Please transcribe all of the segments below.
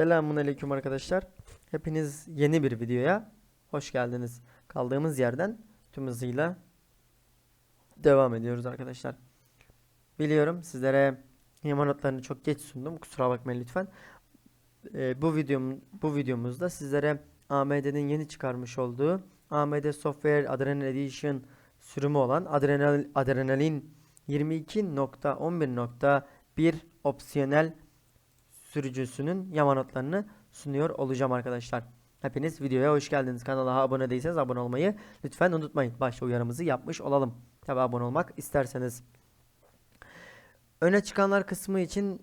Selamun Aleyküm arkadaşlar. Hepiniz yeni bir videoya hoş geldiniz. Kaldığımız yerden tüm hızıyla devam ediyoruz arkadaşlar. Biliyorum sizlere yama notlarını çok geç sundum. Kusura bakmayın lütfen. Ee, bu videom bu videomuzda sizlere AMD'nin yeni çıkarmış olduğu AMD Software Adrenal Edition sürümü olan Adrenal, Adrenalin 22.11.1 opsiyonel sürücüsünün yama notlarını sunuyor olacağım arkadaşlar. Hepiniz videoya hoş geldiniz. Kanala abone değilseniz abone olmayı lütfen unutmayın. Başta uyarımızı yapmış olalım. Tabi abone olmak isterseniz. Öne çıkanlar kısmı için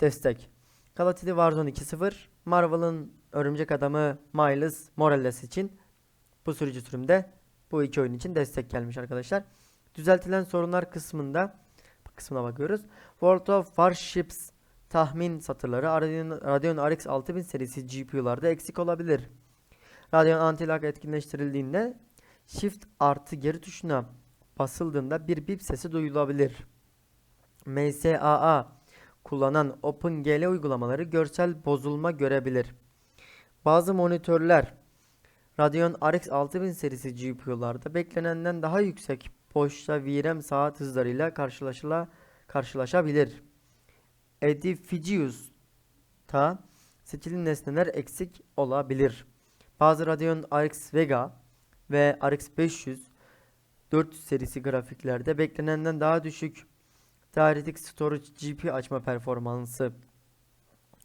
destek. Call of Duty Warzone 2.0, Marvel'ın Örümcek Adamı Miles Morales için bu sürücü sürümde bu iki oyun için destek gelmiş arkadaşlar. Düzeltilen sorunlar kısmında kısmına bakıyoruz. World of Warships tahmin satırları Radeon, Radeon RX 6000 serisi GPU'larda eksik olabilir. Radeon anti-lag etkinleştirildiğinde Shift artı geri tuşuna basıldığında bir bip sesi duyulabilir. MSAA kullanan OpenGL uygulamaları görsel bozulma görebilir. Bazı monitörler Radeon RX 6000 serisi GPU'larda beklenenden daha yüksek boşta VRAM saat hızlarıyla karşılaşıla karşılaşabilir. Edificius'ta seçili nesneler eksik olabilir. Bazı Radeon RX Vega ve RX 500 400 serisi grafiklerde beklenenden daha düşük Teoretik Storage GPU açma performansı.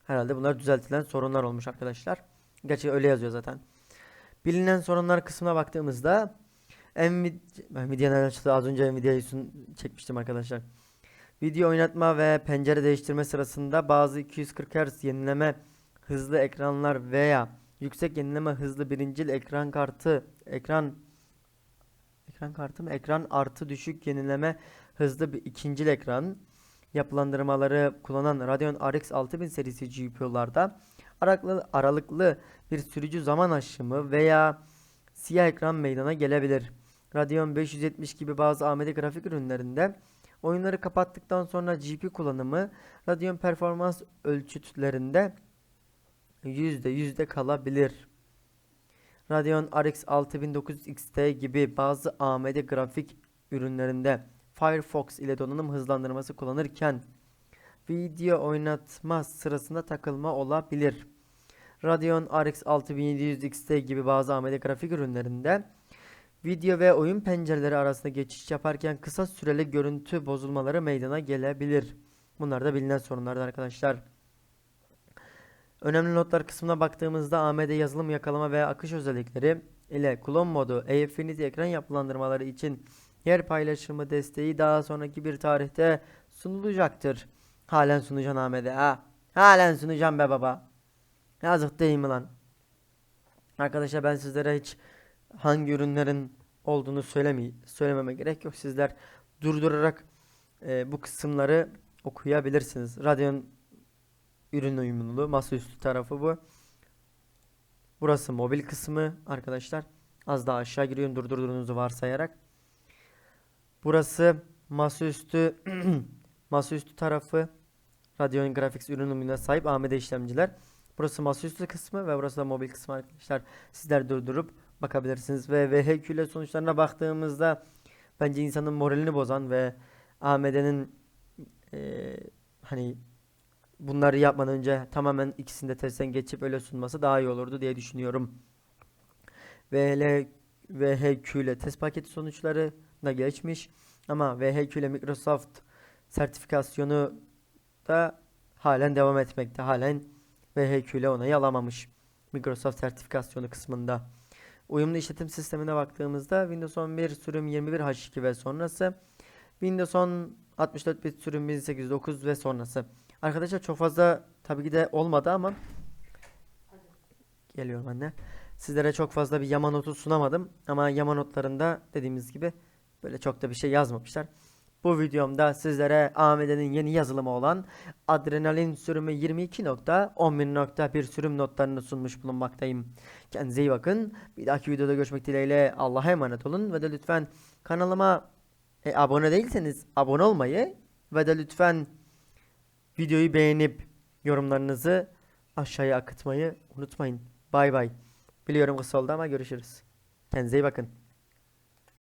Herhalde bunlar düzeltilen sorunlar olmuş arkadaşlar. Gerçi öyle yazıyor zaten. Bilinen sorunlar kısmına baktığımızda Nvidia, Nvidia'nın az önce Nvidia'yı çekmiştim arkadaşlar. Video oynatma ve pencere değiştirme sırasında bazı 240 Hz yenileme hızlı ekranlar veya yüksek yenileme hızlı birincil ekran kartı ekran ekran kartı mı? Ekran artı düşük yenileme hızlı bir ikincil ekran yapılandırmaları kullanan Radeon RX 6000 serisi GPU'larda aralıklı, aralıklı bir sürücü zaman aşımı veya siyah ekran meydana gelebilir. Radeon 570 gibi bazı AMD grafik ürünlerinde oyunları kapattıktan sonra GPU kullanımı Radeon performans ölçütlerinde %yüzde kalabilir. Radeon RX 6900 XT gibi bazı AMD grafik ürünlerinde Firefox ile donanım hızlandırması kullanırken video oynatma sırasında takılma olabilir. Radeon RX 6700 XT gibi bazı AMD grafik ürünlerinde video ve oyun pencereleri arasında geçiş yaparken kısa süreli görüntü bozulmaları meydana gelebilir. Bunlar da bilinen sorunlardır arkadaşlar. Önemli notlar kısmına baktığımızda AMD yazılım yakalama ve akış özellikleri ile klon modu, Affinity ekran yapılandırmaları için yer paylaşımı desteği daha sonraki bir tarihte sunulacaktır. Halen sunacaksın AMD ha. Halen sunacağım be baba. Yazık değil mi lan? Arkadaşlar ben sizlere hiç hangi ürünlerin olduğunu söylemey söylememe gerek yok. Sizler durdurarak e, bu kısımları okuyabilirsiniz. Radeon ürün uyumluluğu masaüstü tarafı bu. Burası mobil kısmı arkadaşlar. Az daha aşağı giriyorum durdurduğunuzu varsayarak. Burası masaüstü masaüstü tarafı. Radeon Graphics ürün uyumluluğuna sahip AMD işlemciler. Burası masaüstü kısmı ve burası da mobil kısmı arkadaşlar. Sizler durdurup bakabilirsiniz ve VHQ sonuçlarına baktığımızda bence insanın moralini bozan ve AMD'nin eee hani bunları yapmadan önce tamamen ikisini de testten geçip öyle sunması daha iyi olurdu diye düşünüyorum. VHL, VHQ ile test paketi sonuçları da geçmiş ama VHQ ile Microsoft sertifikasyonu da halen devam etmekte. Halen VHQ ile onayı alamamış. Microsoft sertifikasyonu kısmında. Uyumlu işletim sistemine baktığımızda Windows 11 sürüm 21 H2 ve sonrası Windows 10 64 bit sürüm 1809 ve sonrası. Arkadaşlar çok fazla tabii ki de olmadı ama geliyorum anne. Sizlere çok fazla bir yama notu sunamadım ama yama notlarında dediğimiz gibi böyle çok da bir şey yazmamışlar. Bu videomda sizlere AMD'nin yeni yazılımı olan Adrenalin sürümü 22.11.1 sürüm notlarını sunmuş bulunmaktayım. Kendinize iyi bakın. Bir dahaki videoda görüşmek dileğiyle Allah'a emanet olun ve de lütfen kanalıma e, abone değilseniz abone olmayı ve de lütfen videoyu beğenip yorumlarınızı aşağıya akıtmayı unutmayın. Bay bay. Biliyorum kısa oldu ama görüşürüz. Kendinize iyi bakın.